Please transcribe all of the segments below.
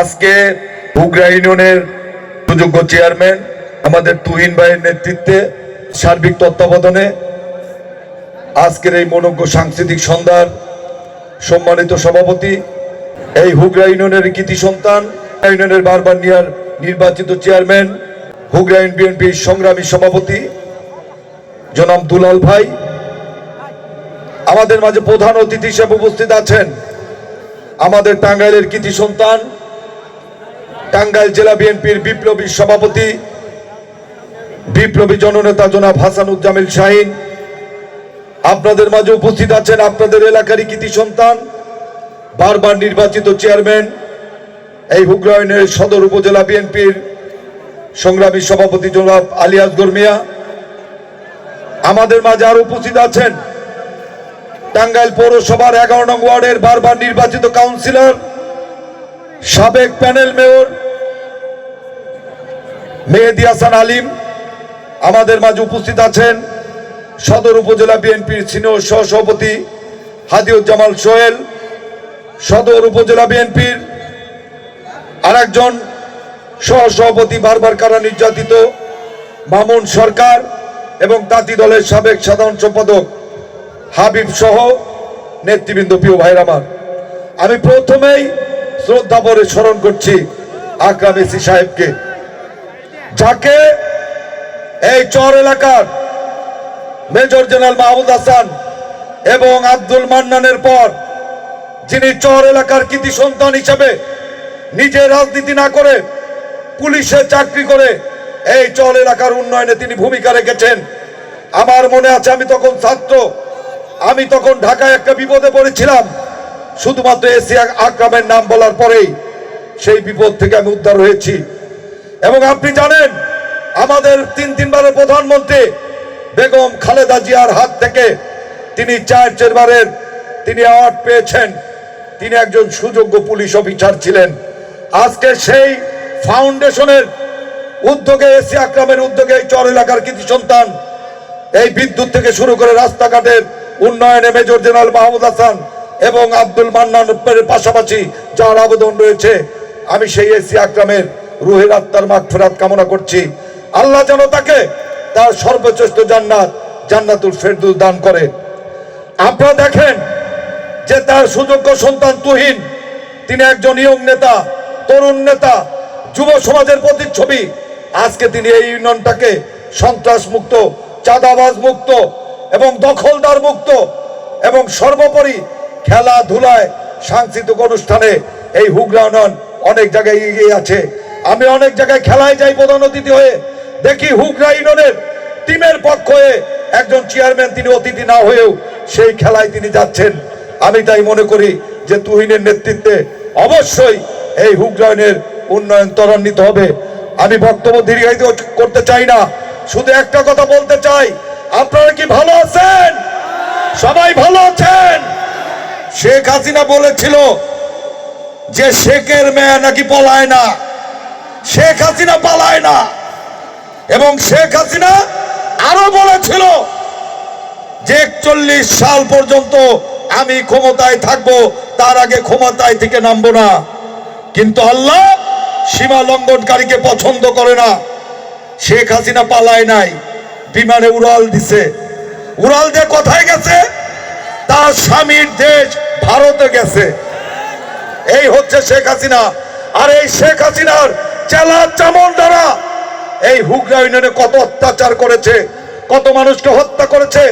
আজকে ইউনিয়নের সুযোগ্য চেয়ারম্যান, আমাদের তুহিন ভাইয়ের নেতৃত্বে সার্বিক তত্ত্বাবধানে আজকের এই মনজ্ঞ সাংস্কৃতিক সন্ধ্যার সম্মানিত সভাপতি, এই হুগরা ইউনিয়নের কৃতি সন্তান ইউনিয়নের বারবার নিয়ার নির্বাচিত চেয়ারম্যান হুগরা ইউনিয়ন সংগ্রামী সভাপতি, জনাব দুলাল ভাই। আমাদের মাঝে প্রধান অতিথি হিসেবে উপস্থিত আছেন আমাদের টাঙ্গাইলের কৃতি সন্তান, টাঙ্গাইল জেলা বিএনপির বিপ্লবী সভাপতি, বিপ্লবী জননেতা জনাব হাসানুজ্জামিল শাহিন। আপনাদের মাঝে উপস্থিত আছেন আপনাদের এলাকারই কৃতি সন্তান, বারবার নির্বাচিত চেয়ারম্যান, এই হুগ্রায়নের সদর উপজেলা বিএনপির সংগ্রামী সভাপতি জনাব আলিয়াস গর্মিয়া আমাদের মাঝে আরও উপস্থিত আছেন টাঙ্গাইল পৌরসভার এগারো নং ওয়ার্ডের বারবার নির্বাচিত কাউন্সিলর, সাবেক প্যানেল মেয়র, মেহেদি হাসান আলিম, আমাদের মাঝে উপস্থিত আছেন সদর উপজেলা বিএনপির সিনিয়র সহসভাপতি হাদিউজ্জামাল সোহেল, সদর উপজেলা বিএনপির আরেকজন সহসভাপতি বারবার কারা নির্যাতিত, মামুন সরকার এবং তাঁতি দলের সাবেক সাধারণ সম্পাদক হাবিব সহ নেতৃবৃন্দ প্রিয় ভাইর আমার। আমি প্রথমেই শ্রদ্ধা ভরে স্মরণ করছি আকরাম এসি সাহেবকে। যাকে এই চর এলাকার মেজর জেনারেল মাহমুদ হাসান এবং আব্দুল মান্নানের পর যিনি চর এলাকার কৃতি সন্তান হিসেবে নিজে রাজনীতি না করে পুলিশে চাকরি করে এই চর এলাকার উন্নয়নে তিনি ভূমিকা রেখেছেন। আমার মনে আছে আমি তখন ছাত্র আমি তখন ঢাকায় একটা বিপদে পড়েছিলাম। শুধুমাত্র এসি আকরামের নাম বলার পরেই সেই বিপদ থেকে আমি উদ্ধার হয়েছি। এবং আপনি জানেন, আমাদের তিন তিনবারের প্রধানমন্ত্রী বেগম খালেদা জিয়ার হাত থেকে তিনি চার চারবারের তিনি অ্যাওয়ার্ড পেয়েছেন। তিনি একজন সুযোগ্য পুলিশ অফিসার ছিলেন। আজকে সেই ফাউন্ডেশনের উদ্যোগে, এসি আকরামের উদ্যোগে এই চর এলাকার কৃতি সন্তান এই বিদ্যুৎ থেকে শুরু করে রাস্তাঘাটের উন্নয়নে মেজর জেনারেল মাহমুদ হাসান এবং আব্দুল মান্নানের পাশাপাশি যার আবেদন রয়েছে, আমি সেই এসি আকরামের রুহের আত্মার মাঠ ফেরাত কামনা করছি। আল্লাহ যেন তাকে তার সর্বশ্রেষ্ঠ জান্নাত, জান্নাতুল ফেরদুল দান করে। আপনারা দেখেন যে তার সুযোগ্য সন্তান তুহিন, তিনি একজন ইয়ং নেতা, তরুণ নেতা, যুব সমাজের প্রতিচ্ছবি। আজকে তিনি এই ইউনিয়নটাকে সন্ত্রাস মুক্ত, চাঁদাবাজ মুক্ত এবং দখলদার মুক্ত এবং সর্বোপরি খেলাধুলায় সাংস্কৃতিক অনুষ্ঠানে এই হুগরা ইউনিয়ন অনেক জায়গায় এগিয়ে আছে। আমি অনেক জায়গায় খেলায় যাই প্রধান অতিথি হয়ে। দেখি হুগরা ইউনিয়নের টিমের পক্ষ হয়ে একজন চেয়ারম্যান তিনি অতিথি না হয়েও সেই খেলায় তিনি যাচ্ছেন। আমি তাই মনে করি যে তুহিনের নেতৃত্বে অবশ্যই এই হুগরায়নের উন্নয়ন ত্বরান্বিত হবে। আমি বক্তব্য দীর্ঘায়িত করতে চাই না। শুধু একটা কথা বলতে চাই আপনারা কি ভালো আছেন? সবাই ভালো আছেন? শেখ হাসিনা বলেছিল যে শেখের মেয়ে নাকি পলায় না। শেখ হাসিনা পালায় না। এবং শেখ হাসিনা আরও বলেছিল যে একচল্লিশ সাল পর্যন্ত আমি ক্ষমতায় থাকব, তার আগে ক্ষমতায় থেকে নামবো না। কিন্তু আল্লাহ সীমা লঙ্ঘনকারীকে পছন্দ করে না। শেখ হাসিনা পালায় নাই। বিমানে উড়াল দিছে। উড়াল দিয়ে কোথায় গেছে? তার স্বামীর দেশ ভারতে গেছে। এই হচ্ছে শেখ হাসিনা। আর এই শেখ হাসিনার চেলা চামন দ্বারা এই হুগরা ইউনিয়নে কত অত্যাচার করেছে, কত মানুষকে হত্যা করেছে,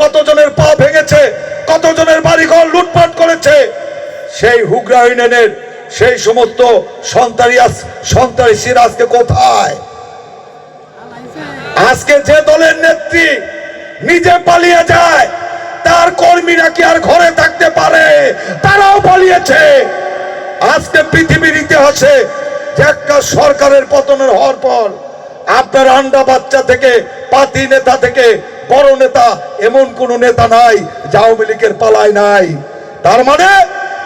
কতজনের পা ভেঙেছে, কতজনের বাড়িঘর লুটপাট করেছে, সেই হুগরা ইউনিয়নের সেই সমস্ত সন্তানী সন্ত্রাসীরা আজকে কোথায়? আজকে যে দলের নেত্রী নিজে পালিয়ে যায়, তার কর্মীরা কি আর ঘরে থাকতে পারে? তারাও পালিয়েছে। আজকে পৃথিবীর ইতিহাসে একটা সরকারের পতনের হওয়ার পর আপনার আন্ডা বাচ্চা থেকে, পাতি নেতা থেকে, বড় নেতা এমন কোন নেতা নাই যা আওয়ামী লীগের পালায় নাই। তার মানে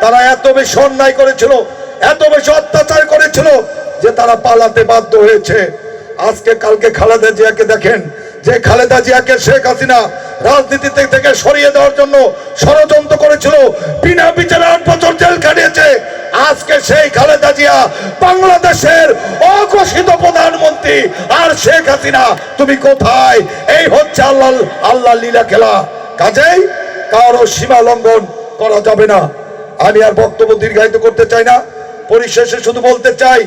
তারা এত বেশি অন্যায় করেছিল, এত বেশি অত্যাচার করেছিল যে তারা পালাতে বাধ্য হয়েছে। আজকে, কালকে খালেদা জিয়াকে দেখেন যে খালেদা জিয়াকে শেখ হাসিনা রাজনীতি থেকে সরিয়ে দেওয়ার জন্য ষড়যন্ত্র করেছিল, বিনা বিচারে আট বছর জেল কাটিয়েছে আজকে সেই খালেদা জিয়া বাংলাদেশের অঘোষিত প্রধানমন্ত্রী। আর শেখ হাসিনা, তুমি কোথায়? এই হচ্ছে আল্লাহ আল্লাহ লীলা খেলা। কাজেই কারও সীমা লঙ্ঘন করা যাবে না। আমি আর বক্তব্য দীর্ঘায়িত করতে চাই না। পরিশেষে শুধু বলতে চাই,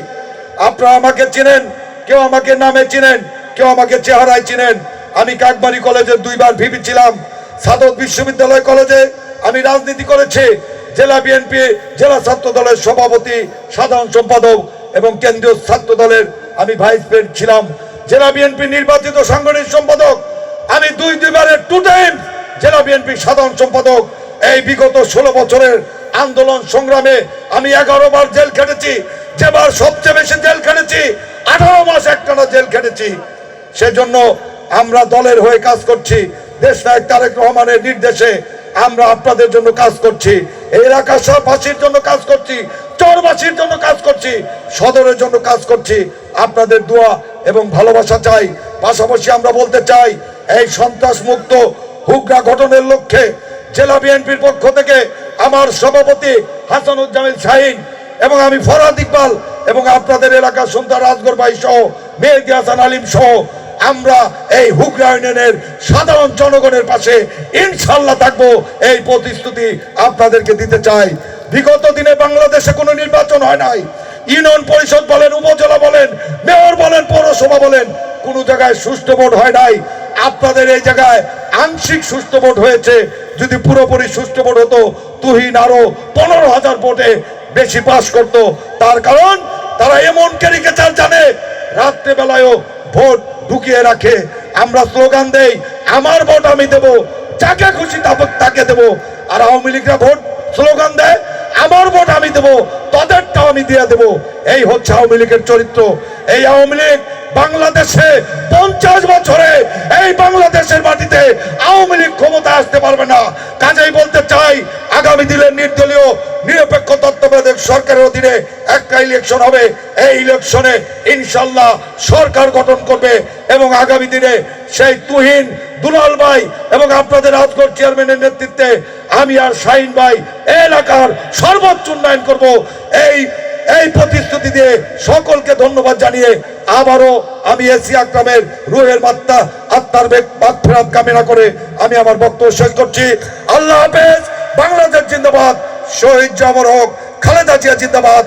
আপনারা আমাকে চেনেন কেউ আমাকে নামে চিনেন, কেউ আমাকে চেহারায় চিনেন। আমি কাকবাড়ি কলেজে দুইবার ভিপি ছিলাম। সাদত বিশ্ববিদ্যালয় কলেজে আমি রাজনীতি করেছি। জেলা বিএনপি, জেলা ছাত্র দলের সভাপতি, সাধারণ সম্পাদক এবং কেন্দ্রীয় ছাত্র দলের আমি ভাইস প্রেসিডেন্ট ছিলাম। জেলা বিএনপি নির্বাচিত সাংগঠনিক সম্পাদক, আমি দুই দুইবারের টু টাইম জেলা বিএনপি সাধারণ সম্পাদক। এই বিগত ষোলো বছরের আন্দোলন সংগ্রামে আমি এগারো বার জেল খেটেছি। যেবার সবচেয়ে বেশি জেল খেটেছি আঠারো মাস একটানা জেল খেটেছি। সেজন্য আমরা দলের হয়ে কাজ করছি। দেশ নায়ক তারেক রহমানের নির্দেশে আমরা আপনাদের জন্য কাজ করছি। সববাসীর জন্য কাজ করছি, চরবাসীর জন্য কাজ করছি, সদরের জন্য কাজ করছি। আপনাদের দোয়া এবং ভালোবাসা চাই। পাশাপাশি আমরা বলতে চাই, এই সন্ত্রাস মুক্ত হুগরা গঠনের লক্ষ্যে জেলা বিএনপির পক্ষ থেকে আমার সভাপতি হাসানুজ্জামিল শাহিন এবং আমি ফরাদ ইকবাল এবং আপনাদের এলাকার সন্তান রাজগর ভাই সহ, মেহেদি হাসান আলিম সহ, আমরা এই হুগরা ইউনিয়নের সাধারণ জনগণের পাশে ইনশাল্লাহ থাকব। এই প্রতিশ্রুতি আপনাদেরকে দিতে চাই। বিগত দিনে বাংলাদেশে কোনো নির্বাচন হয় নাই। ইউনিয়ন পরিষদ বলেন, উপজেলা বলেন, মেয়র বলেন, পৌরসভা বলেন, কোনো জায়গায় সুষ্ঠু ভোট হয় নাই। আপনাদের এই জায়গায় আংশিক সুষ্ঠু ভোট হয়েছে। যদি পুরোপুরি সুষ্ঠু ভোট হতো, তুহিন আরও পনেরো হাজার ভোটে বেশি পাস করত। তার কারণ তারা এমন ক্যারিকেচার জানে, রাত্রেবেলায়ও ভোট ঢুকিয়ে রাখে। আমরা স্লোগান দেই, আমার ভোট আমি দেব, যাকে খুশি তাকে দেব। আর আওয়ামী লীগরা ভোট স্লোগান দেয়, আমার ভোট আমি দেব, তাদেরটাও আমি দিয়ে দেব। এই হচ্ছে আওয়ামী লীগের চরিত্র। এই আওয়ামী লীগ বাংলাদেশে পঞ্চাশ বছরে এই বাংলাদেশের মাটিতে আওয়ামী লীগ ক্ষমতা আসতে পারবে না। কাজেই বলতে চাই, আগামী দিনের নির্দলীয় নিরপেক্ষ তত্ত্বাবধায়ক সরকারের অধীনে একটা ইলেকশন হবে। এই ইলেকশনে ইনশাল্লাহ সরকার গঠন করবে এবং আগামী দিনে সেই তুহিন, দুলাল ভাই এবং আপনাদের রাজগড় চেয়ারম্যানের নেতৃত্বে আমি আর শাহিন ভাই এলাকার সর্বোচ্চ উন্নয়ন করব। এই এই প্রতিশ্রুতি দিয়ে সকলকে ধন্যবাদ জানিয়ে আবারও আমি এসি আকরামের রুহের মাত্রা আত্মার বেগ ফেরাত কামনা করে আমি আমার বক্তব্য শেষ করছি। আল্লাহ হাফেজ, বাংলাদেশ জিন্দাবাদ, শহীদ জামর হক, খালেদা জিয়া জিন্দাবাদ,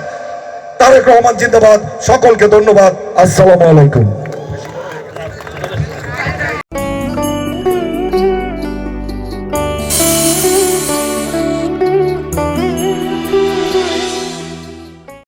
তারেক রহমান জিন্দাবাদ, সকলকে ধন্যবাদ। আসসালামু আলাইকুম।